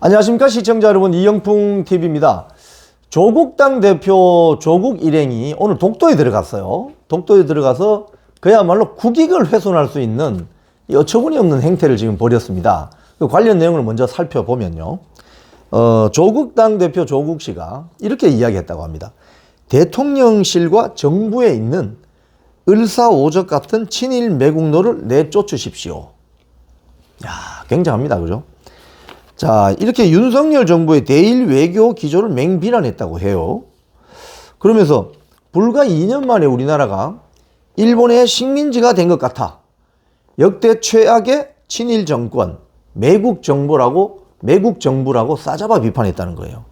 안녕하십니까 시청자 여러분 이영풍 TV입니다. 조국 당 대표 조국 일행이 오늘 독도에 들어갔어요. 독도에 들어가서 그야말로 국익을 훼손할 수 있는 이 어처구니 없는 행태를 지금 벌였습니다. 그 관련 내용을 먼저 살펴보면요. 어, 조국 당 대표 조국 씨가 이렇게 이야기했다고 합니다. 대통령실과 정부에 있는 을사오적 같은 친일 매국노를 내쫓으십시오. 야, 굉장합니다. 그죠? 자, 이렇게 윤석열 정부의 대일 외교 기조를 맹비난했다고 해요. 그러면서 불과 2년 만에 우리나라가 일본의 식민지가 된 것 같아. 역대 최악의 친일 정권, 매국 정부라고, 매국 정부라고 싸잡아 비판했다는 거예요.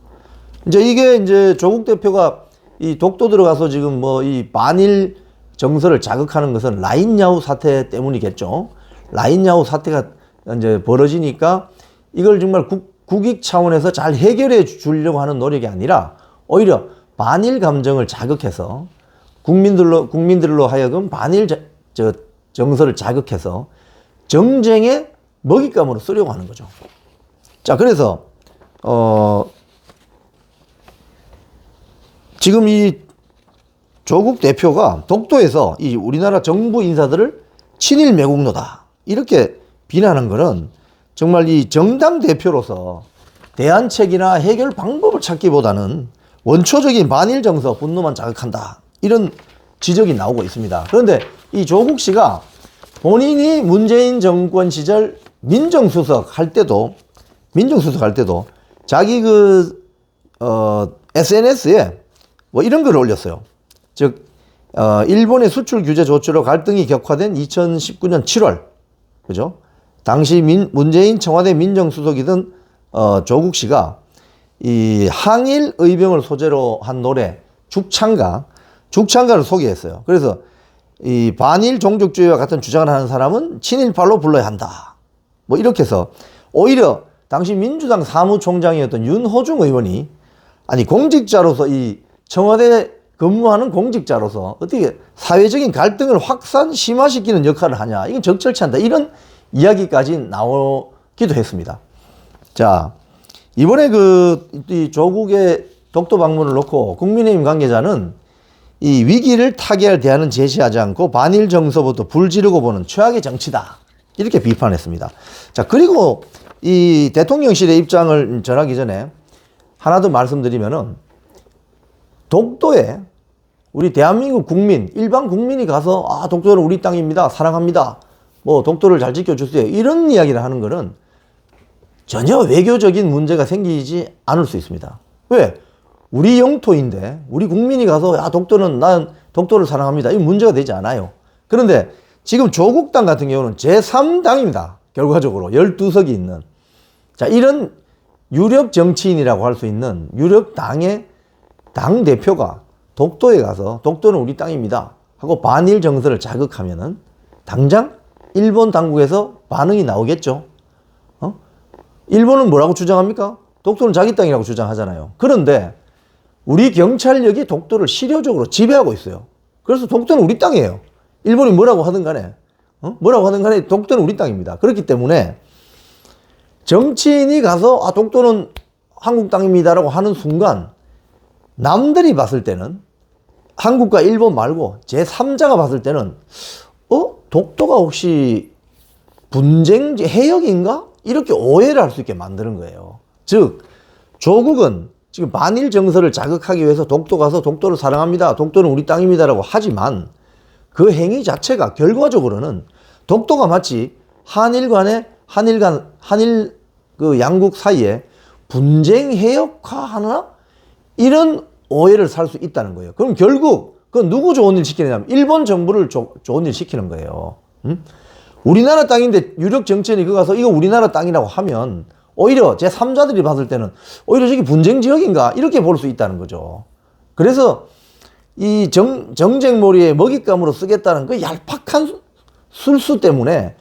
이제 이게 이제 조국 대표가 이 독도 들어가서 지금 뭐 이 반일 정서를 자극하는 것은 라인야후 사태 때문이겠죠. 라인야후 사태가 이제 벌어지니까 이걸 정말 국, 국익 차원에서 잘 해결해 주려고 하는 노력이 아니라 오히려 반일 감정을 자극해서 국민들로 국민들로 하여금 반일 저, 저 정서를 자극해서 정쟁의 먹잇감으로 쓰려고 하는 거죠. 자, 그래서 어 지금 이 조국 대표가 독도에서 이 우리나라 정부 인사들을 친일 매국노다 이렇게 비난한 거는 정말 이 정당 대표로서 대안책이나 해결 방법을 찾기보다는 원초적인 반일 정서 분노만 자극한다 이런 지적이 나오고 있습니다. 그런데 이 조국 씨가 본인이 문재인 정권 시절 민정수석 할 때도 민정수석 할 때도 자기 그 어, SNS에 뭐 이런 글을 올렸어요. 즉 어, 일본의 수출 규제 조치로 갈등이 격화된 2019년 7월 그죠? 당시 민, 문재인 청와대 민정수석이던 어, 조국 씨가 이 항일 의병을 소재로 한 노래 죽창가 죽창가를 소개했어요. 그래서 이 반일 종족주의와 같은 주장을 하는 사람은 친일파로 불러야 한다. 뭐 이렇게 해서 오히려 당시 민주당 사무총장이었던 윤호중 의원이 아니 공직자로서 이 청와대 근무하는 공직자로서 어떻게 사회적인 갈등을 확산 심화시키는 역할을 하냐 이건 적절치 않다 이런 이야기까지 나오기도 했습니다. 자 이번에 그 이 조국의 독도 방문을 놓고 국민의힘 관계자는 이 위기를 타개할 대안은 제시하지 않고 반일 정서부터 불지르고 보는 최악의 정치다 이렇게 비판했습니다. 자 그리고 이 대통령실의 입장을 전하기 전에 하나 더 말씀드리면은 독도에 우리 대한민국 국민, 일반 국민이 가서 아, 독도는 우리 땅입니다. 사랑합니다. 뭐 독도를 잘 지켜주세요. 이런 이야기를 하는 거는 전혀 외교적인 문제가 생기지 않을 수 있습니다. 왜? 우리 영토인데 우리 국민이 가서 야, 독도는 난 독도를 사랑합니다. 이 문제가 되지 않아요. 그런데 지금 조국 당 같은 경우는 제3당입니다. 결과적으로 12석이 있는 자, 이런 유력 정치인이라고 할 수 있는 유력 당의 당 대표가 독도에 가서 독도는 우리 땅입니다. 하고 반일 정서를 자극하면은 당장 일본 당국에서 반응이 나오겠죠. 어? 일본은 뭐라고 주장합니까? 독도는 자기 땅이라고 주장하잖아요. 그런데 우리 경찰력이 독도를 실효적으로 지배하고 있어요. 그래서 독도는 우리 땅이에요. 일본이 뭐라고 하든 간에, 어? 뭐라고 하든 간에 독도는 우리 땅입니다. 그렇기 때문에 정치인이 가서 아, 독도는 한국 땅입니다라고 하는 순간 남들이 봤을 때는 한국과 일본 말고 제3자가 봤을 때는 어? 독도가 혹시 분쟁지 해역인가? 이렇게 오해를 할 수 있게 만드는 거예요. 즉 조국은 지금 반일 정서를 자극하기 위해서 독도 가서 독도를 사랑합니다. 독도는 우리 땅입니다라고 하지만 그 행위 자체가 결과적으로는 독도가 마치 한일 간의 한일 간 한일 그 양국 사이에 분쟁 해역화하나 이런 오해를 살 수 있다는 거예요. 그럼 결국 그 누구 좋은 일 시키느냐면 일본 정부를 조, 좋은 일 시키는 거예요. 음? 우리나라 땅인데 유력 정치인이 그 가서 이거 우리나라 땅이라고 하면 오히려 제 3자들이 봤을 때는 오히려 저기 분쟁 지역인가 이렇게 볼 수 있다는 거죠. 그래서 이 정, 정쟁몰이의 먹잇감으로 쓰겠다는 그 얄팍한 술수 때문에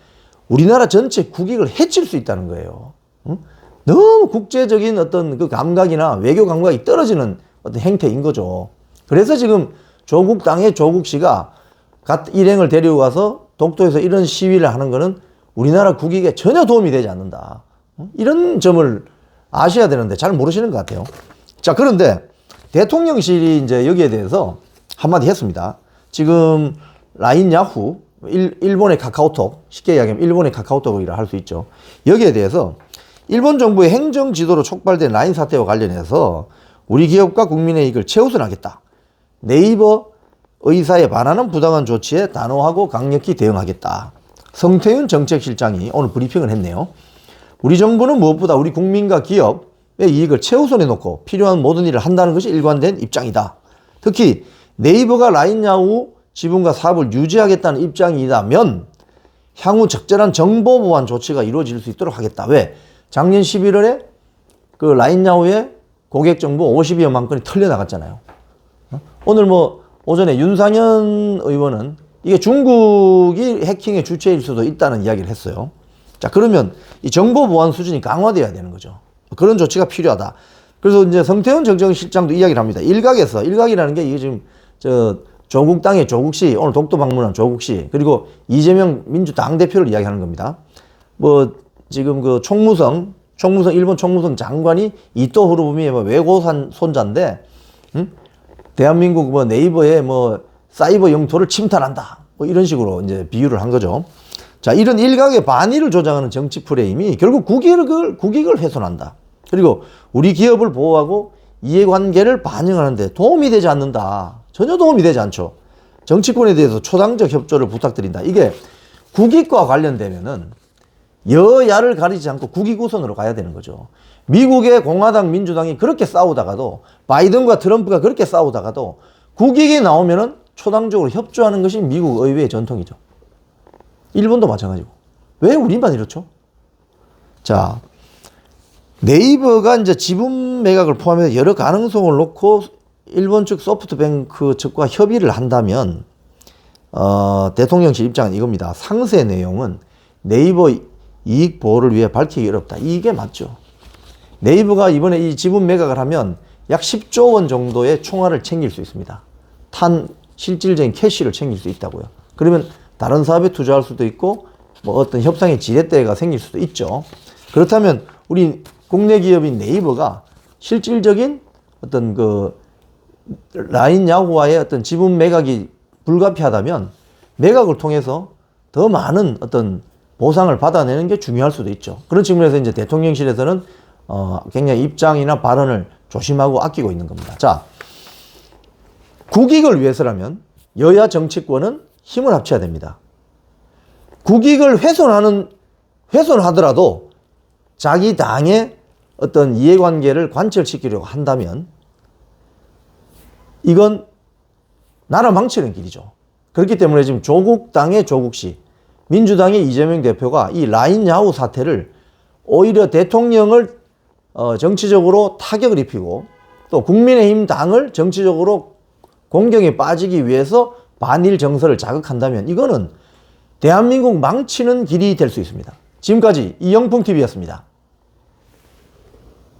우리나라 전체 국익을 해칠 수 있다는 거예요. 응? 너무 국제적인 어떤 그 감각이나 외교 감각이 떨어지는 어떤 행태인 거죠. 그래서 지금 조국 당의 조국 씨가 갓 일행을 데리고 가서 독도에서 이런 시위를 하는 거는 우리나라 국익에 전혀 도움이 되지 않는다. 이런 점을 아셔야 되는데 잘 모르시는 것 같아요. 자, 그런데 대통령실이 이제 여기에 대해서 한마디 했습니다. 지금 라인 야후, 일, 일본의 카카오톡, 쉽게 이야기하면 일본의 카카오톡이라 할 수 있죠. 여기에 대해서 일본 정부의 행정 지도로 촉발된 라인 사태와 관련해서 우리 기업과 국민의 이익을 최우선하겠다. 네이버 의사에 반하는 부당한 조치에 단호하고 강력히 대응하겠다. 성태윤 정책실장이 오늘 브리핑을 했네요. 우리 정부는 무엇보다 우리 국민과 기업의 이익을 최우선에 놓고 필요한 모든 일을 한다는 것이 일관된 입장이다. 특히 네이버가 라인 야후 지분과 사업을 유지하겠다는 입장이라면 향후 적절한 정보 보완 조치가 이루어질 수 있도록 하겠다. 왜? 작년 11월에 그 라인 야후의 고객 정보 50여만 건이 털려나갔잖아요. 어? 오늘 뭐 오전에 윤상현 의원은 이게 중국이 해킹의 주체일 수도 있다는 이야기를 했어요. 자, 그러면 이 정보 보안 수준이 강화돼야 되는 거죠. 그런 조치가 필요하다. 그래서 이제 성태훈 정정실장도 이야기를 합니다. 일각에서, 일각이라는 게 이게 지금 저 조국 땅의 조국 씨, 오늘 독도 방문한 조국 씨, 그리고 이재명 민주당 대표를 이야기하는 겁니다. 뭐 지금 그 총무성, 총무성, 일본 총무성 장관이 이토 후루부미의 뭐 외고산 손자인데, 응? 대한민국 뭐 네이버의 뭐 사이버 영토를 침탈한다. 뭐 이런 식으로 이제 비유를 한 거죠. 자, 이런 일각의 반의를 조장하는 정치 프레임이 결국 국익을, 국익을 훼손한다. 그리고 우리 기업을 보호하고 이해관계를 반영하는데 도움이 되지 않는다. 전혀 도움이 되지 않죠. 정치권에 대해서 초당적 협조를 부탁드린다. 이게 국익과 관련되면은 여야를 가리지 않고 국익 우선으로 가야 되는 거죠. 미국의 공화당 민주당이 그렇게 싸우다가도 바이든과 트럼프가 그렇게 싸우다가도 국익이 나오면은 초당적으로 협조하는 것이 미국 의회의 전통이죠. 일본도 마찬가지고. 왜 우리만 이렇죠? 자, 네이버가 이제 지분 매각을 포함해서 여러 가능성을 놓고 일본 측 소프트뱅크 측과 협의를 한다면 어, 대통령실 입장은 이겁니다. 상세 내용은 네이버 이익 보호를 위해 밝히기 어렵다. 이게 맞죠. 네이버가 이번에 이 지분 매각을 하면 약 10조 원 정도의 총알을 챙길 수 있습니다. 탄 실질적인 캐시를 챙길 수 있다고요. 그러면 다른 사업에 투자할 수도 있고 뭐 어떤 협상의 지렛대가 생길 수도 있죠. 그렇다면 우리 국내 기업인 네이버가 실질적인 어떤 그 라인 야구와의 어떤 지분 매각이 불가피하다면 매각을 통해서 더 많은 어떤 보상을 받아내는 게 중요할 수도 있죠. 그런 측면에서 이제 대통령실에서는 어, 굉장히 입장이나 발언을 조심하고 아끼고 있는 겁니다. 자, 국익을 위해서라면 여야 정치권은 힘을 합쳐야 됩니다. 국익을 훼손하는, 훼손하더라도 자기 당의 어떤 이해관계를 관철시키려고 한다면 이건 나라 망치는 길이죠. 그렇기 때문에 지금 조국 당의 조국 씨, 민주당의 이재명 대표가 이 라인 야후 사태를 오히려 대통령을 어, 정치적으로 타격을 입히고 또 국민의힘 당을 정치적으로 공경에 빠지기 위해서 반일 정서를 자극한다면 이거는 대한민국 망치는 길이 될 수 있습니다. 지금까지 이영풍 TV였습니다.